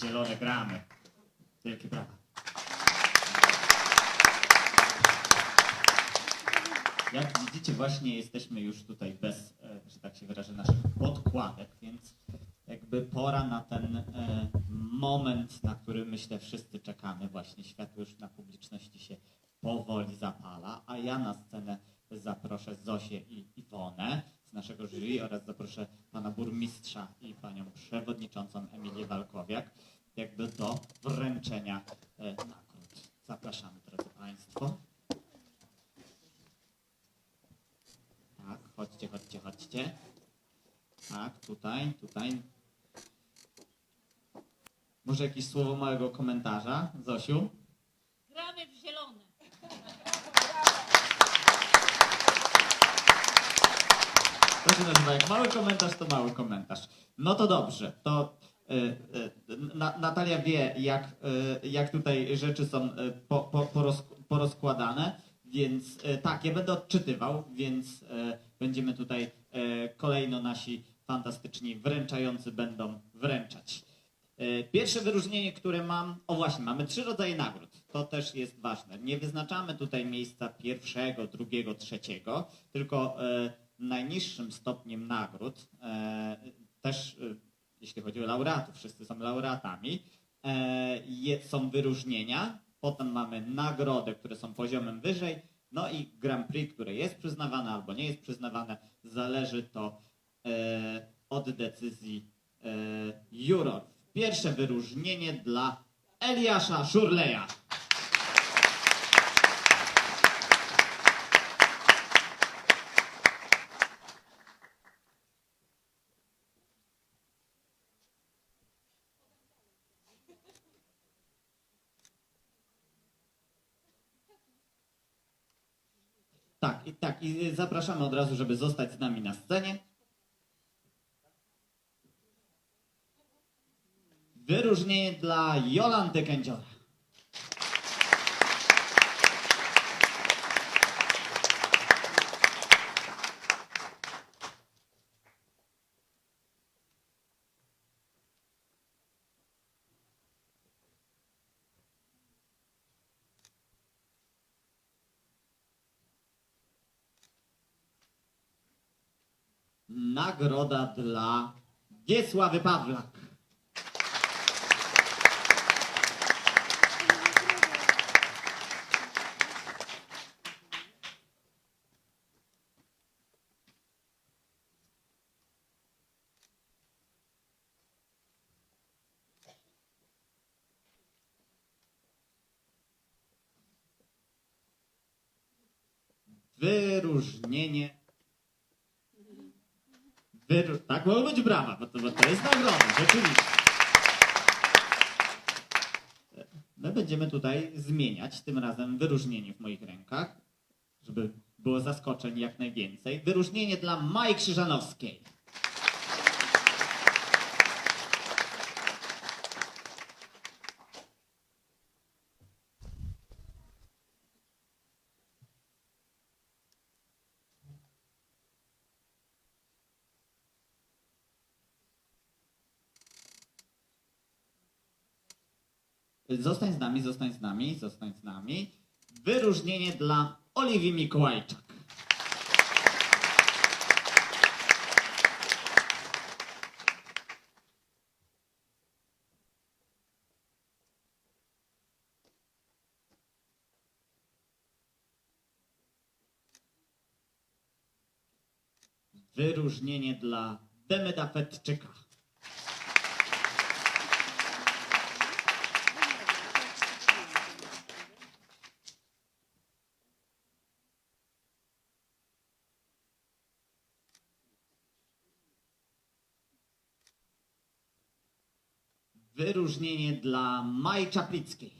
Zielone gramy. Wielkie brawa. Jak widzicie, właśnie jesteśmy już tutaj bez, e, że tak się wyrażę, naszych podkładek, więc jakby pora na ten e, moment, na który myślę wszyscy czekamy. Właśnie światło już na publiczności się powoli zapala, a ja na scenę zaproszę Zosię i Iwonę z naszego jury oraz zaproszę pana burmistrza i panią przewodniczącą Emilię Walkowiak jakby do wręczenia e, nagród. Zapraszamy, drodzy Państwo. Tak, chodźcie, chodźcie, chodźcie. Tak, tutaj, tutaj. Może jakieś słowo małego komentarza, Zosiu? Gramy w zielone. To się nazywa jak mały komentarz, to mały komentarz. No to dobrze, to y, y, Na, Natalia wie, jak, y, jak tutaj rzeczy są po, po, poroz, porozkładane, więc tak, ja będę odczytywał, więc będziemy tutaj kolejno nasi fantastyczni wręczający będą wręczać. Pierwsze wyróżnienie, które mam, o właśnie, mamy trzy rodzaje nagród. To też jest ważne. Nie wyznaczamy tutaj miejsca pierwszego, drugiego, trzeciego, tylko najniższym stopniem nagród, e, też e, jeśli chodzi o laureatów, wszyscy są laureatami, e, są wyróżnienia, potem mamy nagrody, które są poziomem wyżej, no i Grand Prix, które jest przyznawane albo nie jest przyznawane, zależy to od decyzji jurorów. Pierwsze wyróżnienie dla Eliasza Szurleja. Tak, i tak, i zapraszamy od razu, żeby zostać z nami na scenie. Wyróżnienie dla Jolanty Kędziora. Nagroda dla Wiesławy Pawlak. Wyróżnienie. Tak mogą być brawa, bo to, bo to jest nagroda, rzeczywiście. My będziemy tutaj zmieniać tym razem wyróżnienie w moich rękach, żeby było zaskoczeń jak najwięcej. Wyróżnienie dla Maj Krzyżanowskiej. Zostań z nami, zostań z nami, zostań z nami. Wyróżnienie dla Oliwii Mikołajczak. Wyróżnienie dla Demeda Fetczyka. Wyróżnienie dla Maj Czaplickiej.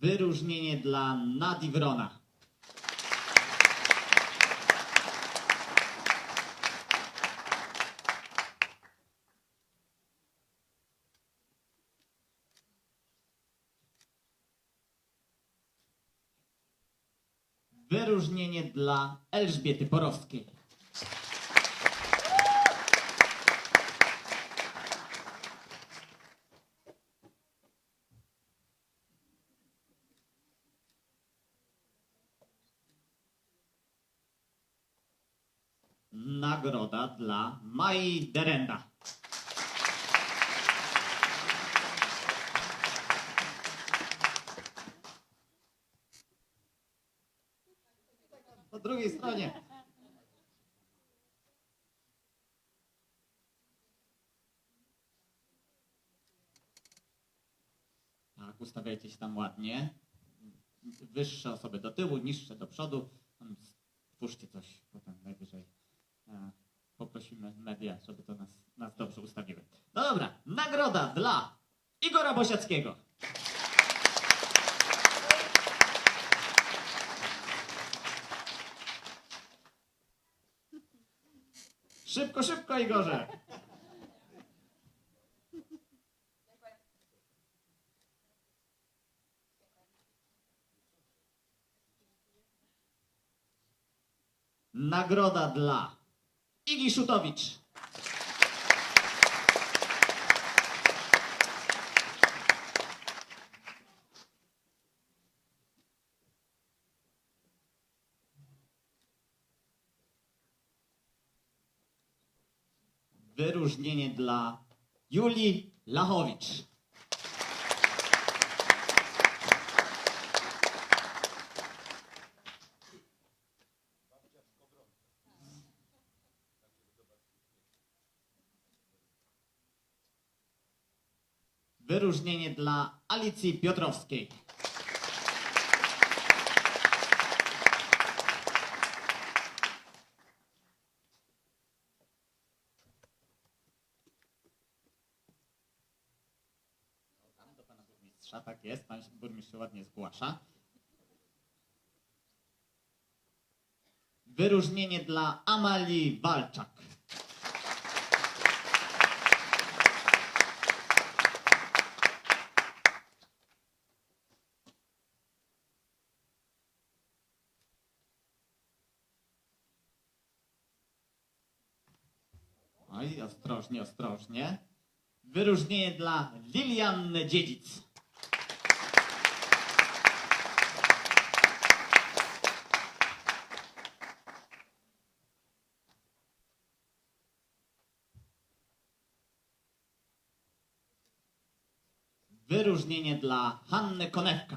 Wyróżnienie dla Nadi Wyróżnienie dla Elżbiety Porowskiej. Nagroda dla Mai Derenda. Po drugiej stronie. Tak, ustawiajcie się tam ładnie. Wyższe osoby do tyłu, niższe do przodu. Twórzcie coś potem najwyżej. E, Poprosimy media, żeby to nas, nas dobrze ustawiły. No dobra, nagroda dla Igora Bosiackiego. Szybko, szybko, Igorze! Nagroda dla Igi Szutowicz. Wyróżnienie dla Julii Lachowicz. Wyróżnienie dla Alicji Piotrowskiej. Tam do pana burmistrza, tak jest, pan burmistrz się ładnie zgłasza. Wyróżnienie dla Amalii Walczak. Oj, ostrożnie, ostrożnie. Wyróżnienie dla Lilianny Dziedzic. Wyróżnienie dla Hanny Konewka.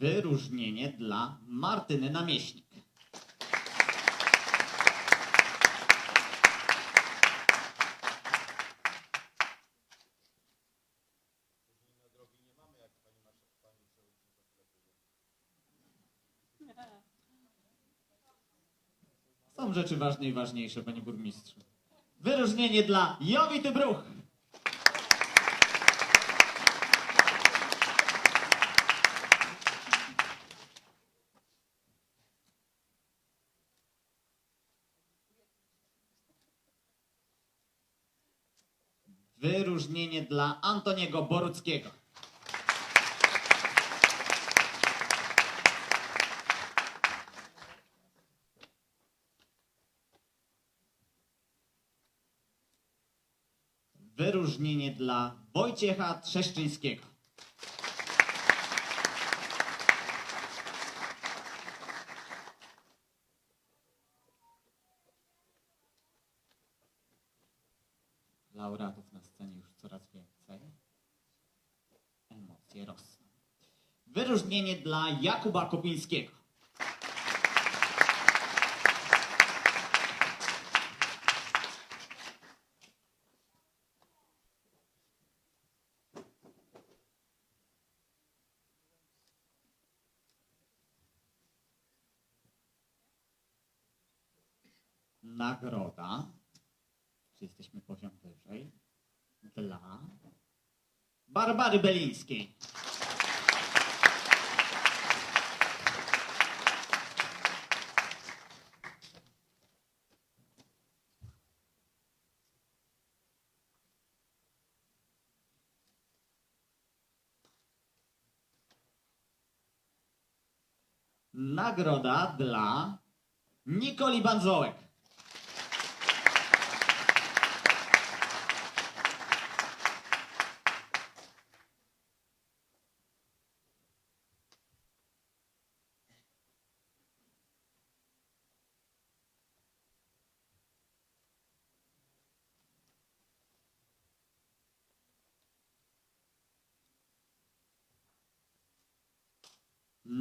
Wyróżnienie dla Martyny Namieśnik. Rzeczy ważne i ważniejsze, panie burmistrzu. Wyróżnienie dla Jowity Bruch. Wyróżnienie dla Antoniego Boruckiego. Wyróżnienie dla Wojciecha Trzeszczyńskiego. Laureatów na scenie już coraz więcej. Emocje rosną. Wyróżnienie dla Jakuba Kopińskiego. czy jesteśmy poziom wyżej, dla Barbary Belińskiej. Nagroda dla Nikoli Banzołek.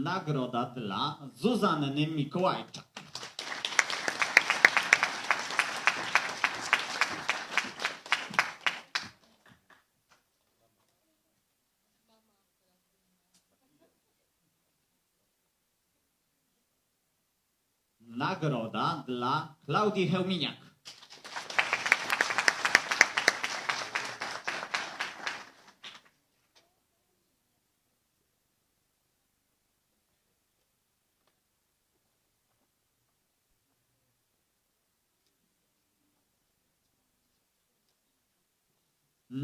Nagroda dla Zuzanny Mikołajczak. Nagroda dla Klaudii Hełminiak.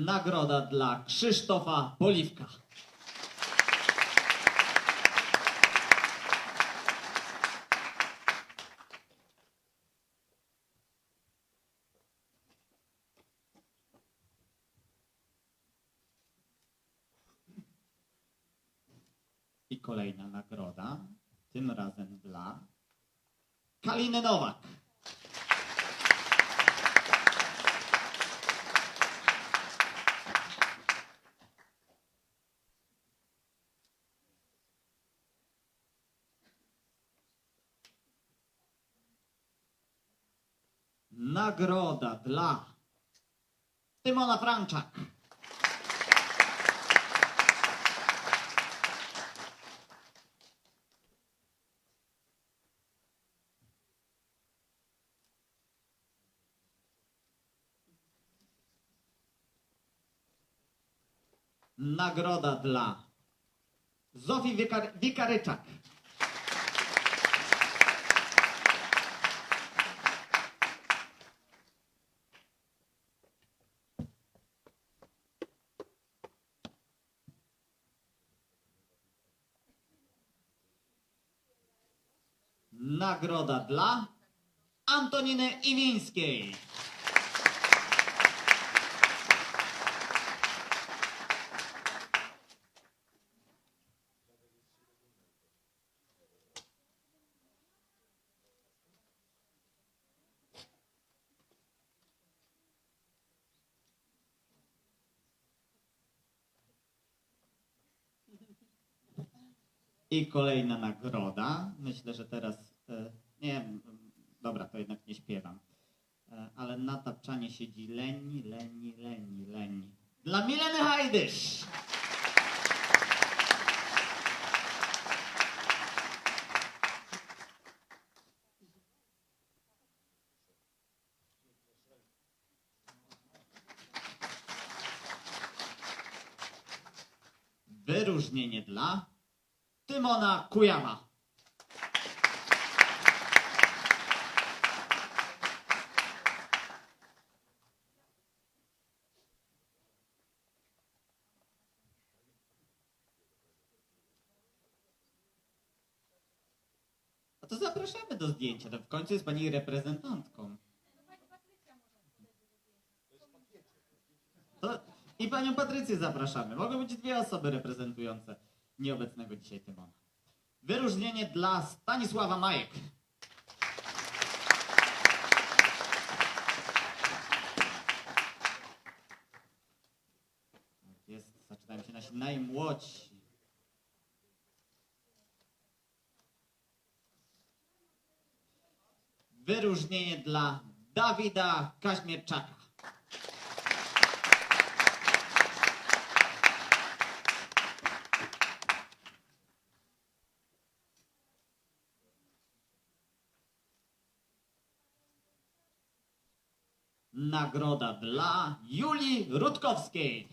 Nagroda dla Krzysztofa Poliwka. I kolejna nagroda, tym razem dla Kaliny Nowak. Nagroda dla Tymona Franczak. Nagroda dla Zofii Wikar- Wikaryczak. Nagroda dla Antoniny Iwińskiej. I kolejna nagroda. Myślę, że teraz. E, Nie dobra, to jednak nie śpiewam. E, Ale na tapczanie siedzi Leni, Leni, Leni, Leni. Dla Mileny Hajdysz! Wyróżnienie dla Tymona Kujama. To zapraszamy do zdjęcia. To w końcu jest pani reprezentantką. To I panią Patrycję zapraszamy. Mogą być dwie osoby reprezentujące nieobecnego dzisiaj Tymona. Wyróżnienie dla Stanisława Majek. Tak Jest, zaczynają się nasi najmłodsi. Wyróżnienie dla Dawida Kaźmierczaka. Nagroda dla Julii Rutkowskiej.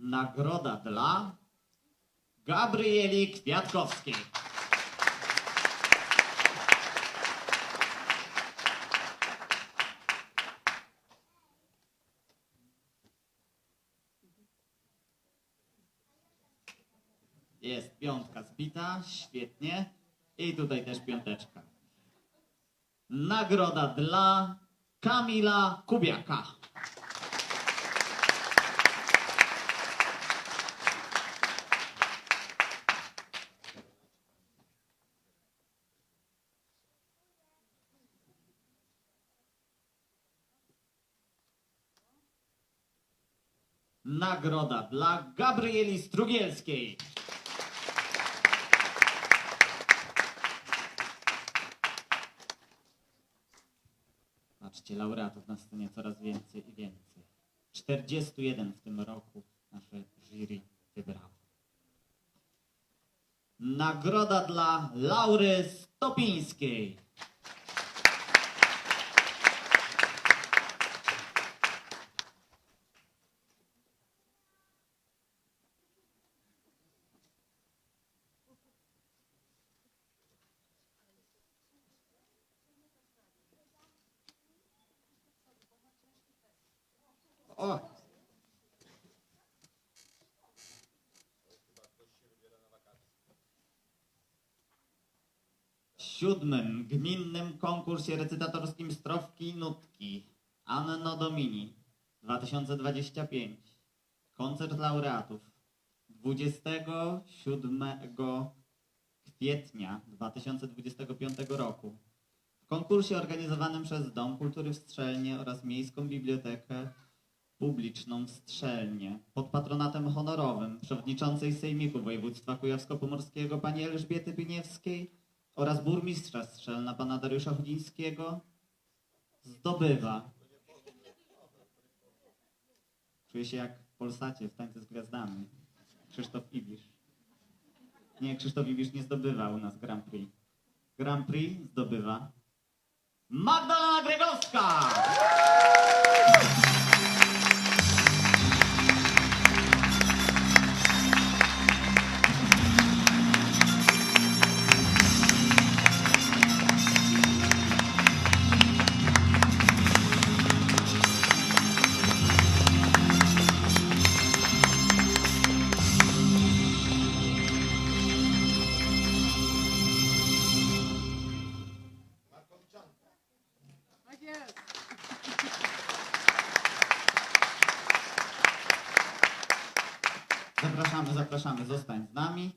Nagroda dla Gabrieli Kwiatkowskiej. Jest piątka zbita, świetnie. I tutaj też piąteczka. Nagroda dla Kamila Kubiaka. Nagroda dla Gabrieli Strugielskiej. Patrzcie, laureatów na scenie coraz więcej i więcej. 41 w tym roku nasze jury wybrało. Nagroda dla Laury Stopińskiej. O! W siódmym gminnym konkursie recytatorskim Strofki i Nutki Anno Domini 2025 koncert laureatów. 27 kwietnia 2025 roku. W konkursie organizowanym przez Dom Kultury w Strzelnie oraz Miejską Bibliotekę publiczną w Strzelnie. Pod patronatem honorowym przewodniczącej Sejmiku Województwa Kujawsko-Pomorskiego pani Elżbiety Piniewskiej oraz burmistrza Strzelna pana Dariusza Chudzińskiego zdobywa. Czuję się jak w Polsacie w Tańcu z Gwiazdami. Krzysztof Ibisz. Nie, Krzysztof Ibisz nie zdobywa u nas Grand Prix. Grand Prix zdobywa Magdalena Gregowska! Zapraszamy, zostań z nami.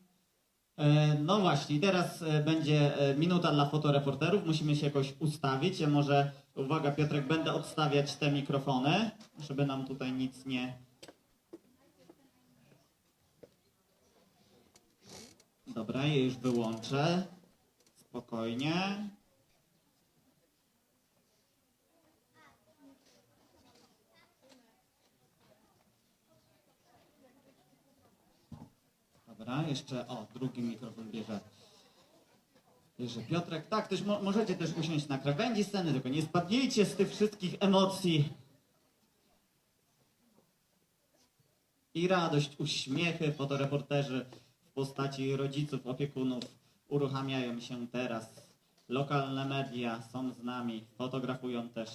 E, No właśnie, teraz e, będzie e, minuta dla fotoreporterów. Musimy się jakoś ustawić. Ja może, uwaga Piotrek, będę odstawiać te mikrofony, żeby nam tutaj nic nie... Dobra, je już wyłączę. Spokojnie. Jeszcze, o, drugi mikrofon bierze. Bierze Piotrek. Tak, też mo możecie też usiąść na krawędzi sceny, tylko nie spadnijcie z tych wszystkich emocji. I radość, uśmiechy fotoreporterzy w postaci rodziców, opiekunów uruchamiają się teraz. Lokalne media są z nami, fotografują też.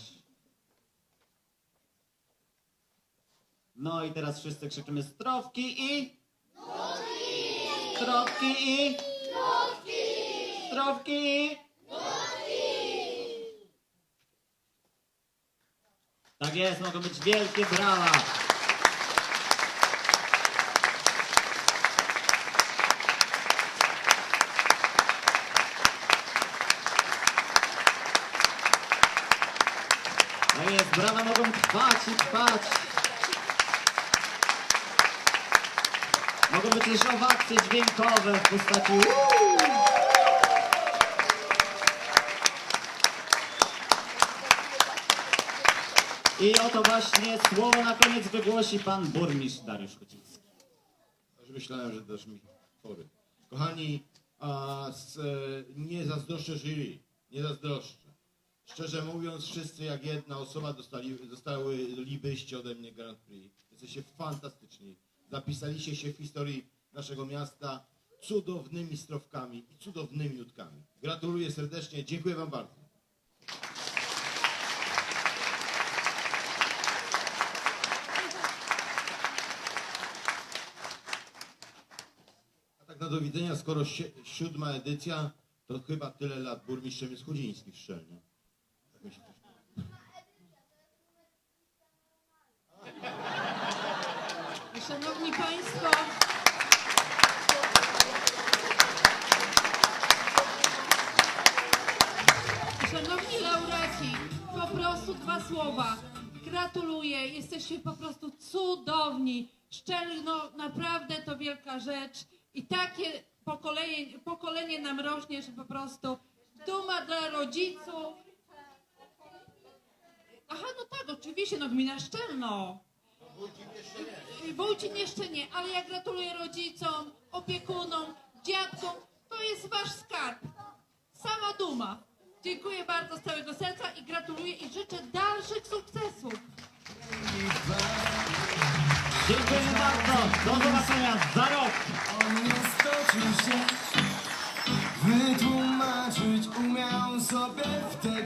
No i teraz wszyscy krzyczymy strofki i... Strofki i... Strofki i... Tak jest, mogą być wielkie brawa. Tak jest, brawa mogą trwać i trwać. Mogą być też owacje dźwiękowe w postaci. I oto właśnie słowo na koniec wygłosi pan burmistrz Dariusz Chuciński. Aż myślałem, że dasz mi fory. Kochani, a z, e, nie zazdroszczę jury, nie zazdroszczę. Szczerze mówiąc, wszyscy jak jedna osoba dostali, dostalibyście ode mnie Grand Prix. Jesteście fantastyczni. Zapisaliście się w historii naszego miasta cudownymi strofkami i cudownymi nutkami. Gratuluję serdecznie, dziękuję wam bardzo. A tak na do widzenia, skoro si siódma edycja, to chyba tyle lat burmistrzem jest Chudziński w Szczelnie. Tak mi się coś Szanowni Państwo, Szanowni laureaci, po prostu dwa słowa. Gratuluję, jesteście po prostu cudowni. Szczelno, naprawdę to wielka rzecz. I takie pokolenie, pokolenie nam rośnie, że po prostu duma dla rodziców. Aha, no tak, oczywiście, no gmina Szczelno. Wójcik jeszcze nie, ale ja gratuluję rodzicom, opiekunom, dziadkom. To jest wasz skarb. Sama duma. Dziękuję bardzo z całego serca i gratuluję i życzę dalszych sukcesów. Dziękujemy bardzo. Do zobaczenia za rok. On nie stoczył się Wytłumaczyć umiał sobie wtedy